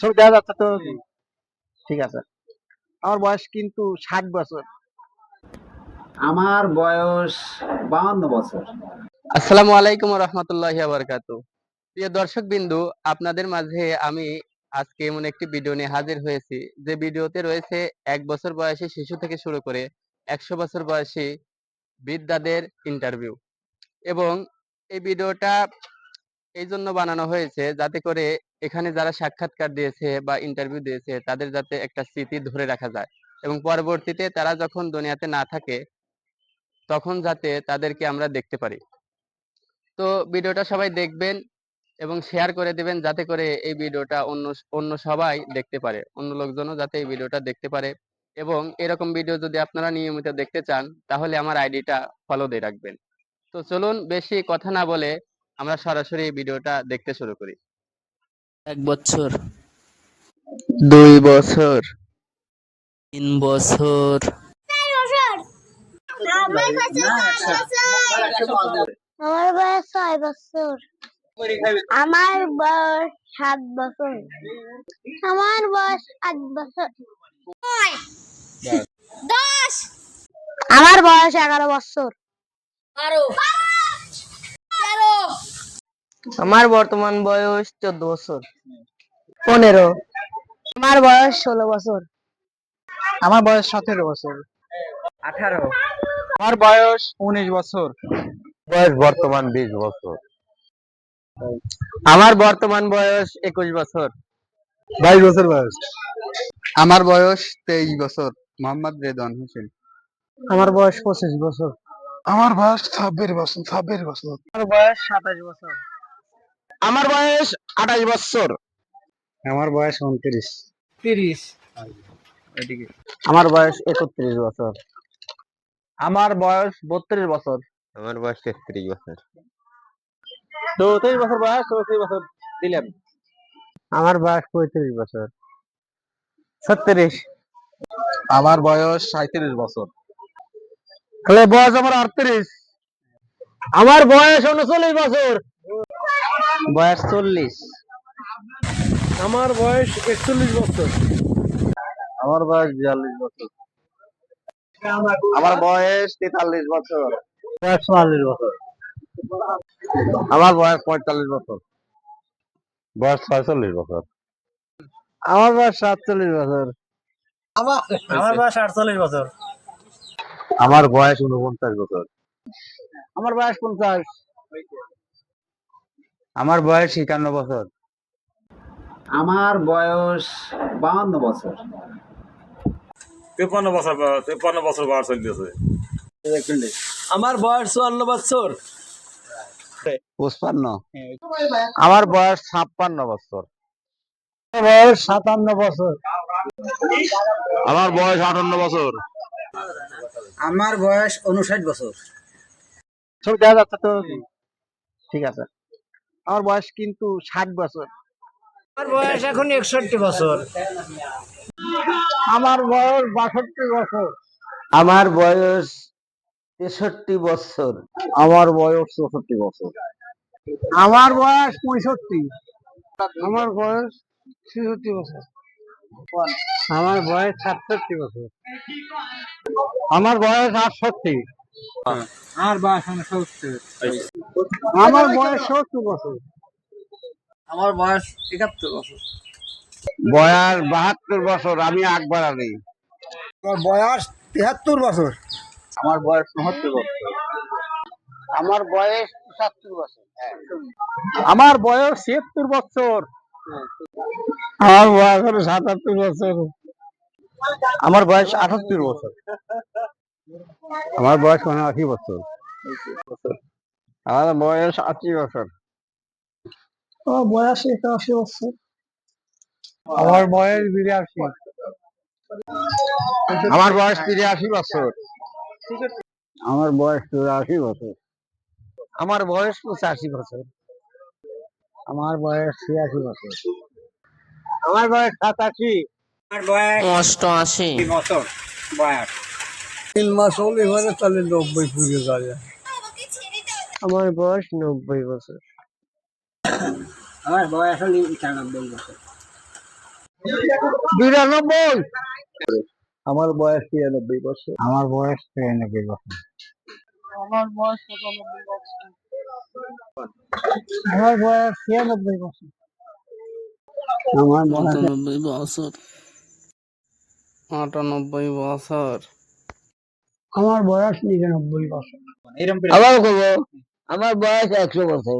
ছবি দেখা যাচ্ছে তো? ঠিক আছে। আমার বয়স কিন্তু ষাট বছর। আমার বয়স বাউন্ন বছর। আসসালামু আলাইকুম রহমতুল্লাহ বারকাত প্রিয় দর্শক বিন্দু আপনাদের মাঝে আমি আজকে এমন একটি ভিডিও নিয়ে হাজির হয়েছি। যে ভিডিওতে রয়েছে এক বছর বয়সী শিশু থেকে শুরু করে একশো বছর বয়সী বৃদ্ধাদের ইন্টারভিউ এবং এই ভিডিওটা এই জন্য বানানো হয়েছে যাতে করে এখানে যারা সাক্ষাৎকার দিয়েছে বা ইন্টারভিউ দিয়েছে তাদের যাতে একটা স্মৃতি ধরে রাখা যায় এবং পরবর্তীতে তারা যখন দুনিয়াতে না থাকে তখন যাতে তাদেরকে আমরা দেখতে পারি। তো ভিডিওটা সবাই দেখবেন এবং শেয়ার করে দিবেন যাতে করে এই ভিডিওটা অন্য অন্য সবাই দেখতে পারে, অন্য লোকজনও যাতে এই ভিডিওটা দেখতে পারে এবং এরকম ভিডিও যদি আপনারা নিয়মিত দেখতে চান তাহলে আমার আইডিটা ফলো দিয়ে রাখবেন। তো চলুন বেশি কথা না বলে আমরা সরাসরি এই ভিডিওটা দেখতে শুরু করি। এক বছর। দুই বছর। তিন বছর। আমার বয়স ছয় বছর। আমার বয়স সাত বছর। আমার বয়স আট বছর। দশ। আমার বয়স এগারো বছর। আমার বর্তমান বয়স চোদ্দ বছর। পনেরো। আমার বয়স ষোলো বছর। আমার বয়স সতেরো বছর। আঠারো। আমার বয়স উনিশ বছর। বয়স বর্তমান বিশ বছর। আমার বর্তমান বয়স একুশ বছর। বাইশ বছর বয়স। আমার বয়স তেইশ বছর। মোহাম্মদ রেদওয়ান হোসেন। আমার বয়স পঁচিশ বছর। আমার বয়স ছাব্বিশ বছর ছাব্বিশ বছর। আমার বয়স সাতাশ বছর। আমার বয়স আঠাশ বছর। আমার বয়স উনত্রিশ। তিরিশ। আমার বয়স একত্রিশ বছর। আমার বয়স বত্রিশ বছর। আমার বয়স তেত্রিশ বছর। চৌত্রিশ বছর বয়স চৌত্রিশ বছর দিলাম আমার বয়স পঁয়ত্রিশ বছর। ছত্রিশ। আমার বয়স সাঁত্রিশ বছর। তাহলে বয়স আমার আটত্রিশ। আমার বয়স উনচল্লিশ বছর। বয়স চল্লিশ। আমার বয়স একচল্লিশ বছর। আমার বয়স বিয়াল্লিশ বছর। আমার বয়স তেতাল্লিশ বছর। বয়স চুয়াল্লিশ বছর। আমার বয়স পঁয়তাল্লিশ বছর। বয়স ছয়চল্লিশ বছর। আমার বয়স সাতচল্লিশ বছর। আমার বয়স আটচল্লিশ বছর। আমার বয়স উনপঞ্চাশ বছর। আমার বয়স পঞ্চাশ। আমার বয়স একান্ন বছর। আমার বয়স বাউন্ন বছর। তেপান্ন বছর তেপান্ন বছর বয়স চলতেছে আমার বয়স চুয়ান্ন বছর। পঁচপান্ন। আমার বয়স ছাপ্পান্ন বছর। বয়স সাতান্ন বছর। আমার বয়স আটান্ন বছর। আমার বয়স উনষাট বছর। ছবি দেখা যাচ্ছে তো? ঠিক আছে। আমার বয়স কিন্তু ষাট বছর। আমার বয়স এখন একষট্টি বছর। আমার বয়স বাষট্টি বছর। আমার বয়স তেষট্টি বছর। আমার বয়স চৌষট্টি বছর। আমার বয়স পঁয়ষট্টি। আমার বয়স ছেষট্টি বছর। আমার বয়স সাতষট্টি বছর। আমার বয়স আটষট্টি। আমার বয়স উনসত্তর আমার বয়স সত্তর বছর। আমার বয়স একাত্তর বছর। বয়স বাহাত্তর বছর আমি আকবর আলী আমার বয়স তিয়াত্তর বছর। আমার বয়স উনসত্তর বছর। আমার বয়স পঁচাত্তর বছর আমার বয়স ছিয়াত্তর বছর। আমার বয়স হলো সাতাত্তর বছর। আমার বয়স আটাত্তর বছর। আমার বয়স মানে আশি বছর। আমার বয়স আশি বছর। আমার বয়স একাশি বছর। আমার বয়স বিরাশি। আমার বয়স তিরাশি বছর। আমার বয়স চুরাশি বছর। আমার বয়স পঁচাশি বছর। আমার বয়স ছিয়াশি বছর। আমার বয়স সাতাশি। আমার বয়স অষ্টআশি। বছর। বয়স। তিন মাস হলে এবারে তাহলে নব্বই পুজো যাবে আমার বয়স নব্বই বছর। আমার বয়স হলে একানব্বই বছর। বিরানব্বই? আমার বয়স তিরানব্বই বছর। আমার বয়স তিরানব্বই বছর। আমার বয়স পঁচানব্বই বছর। আমার বয়স ছিয়ানব্বই বছর। আমার বয়স আটানব্বই বছর। আটানব্বই বছর। আমার বয়স নিরানব্বই বছর। এরকম আবার করব আমার বয়স একশো বছর।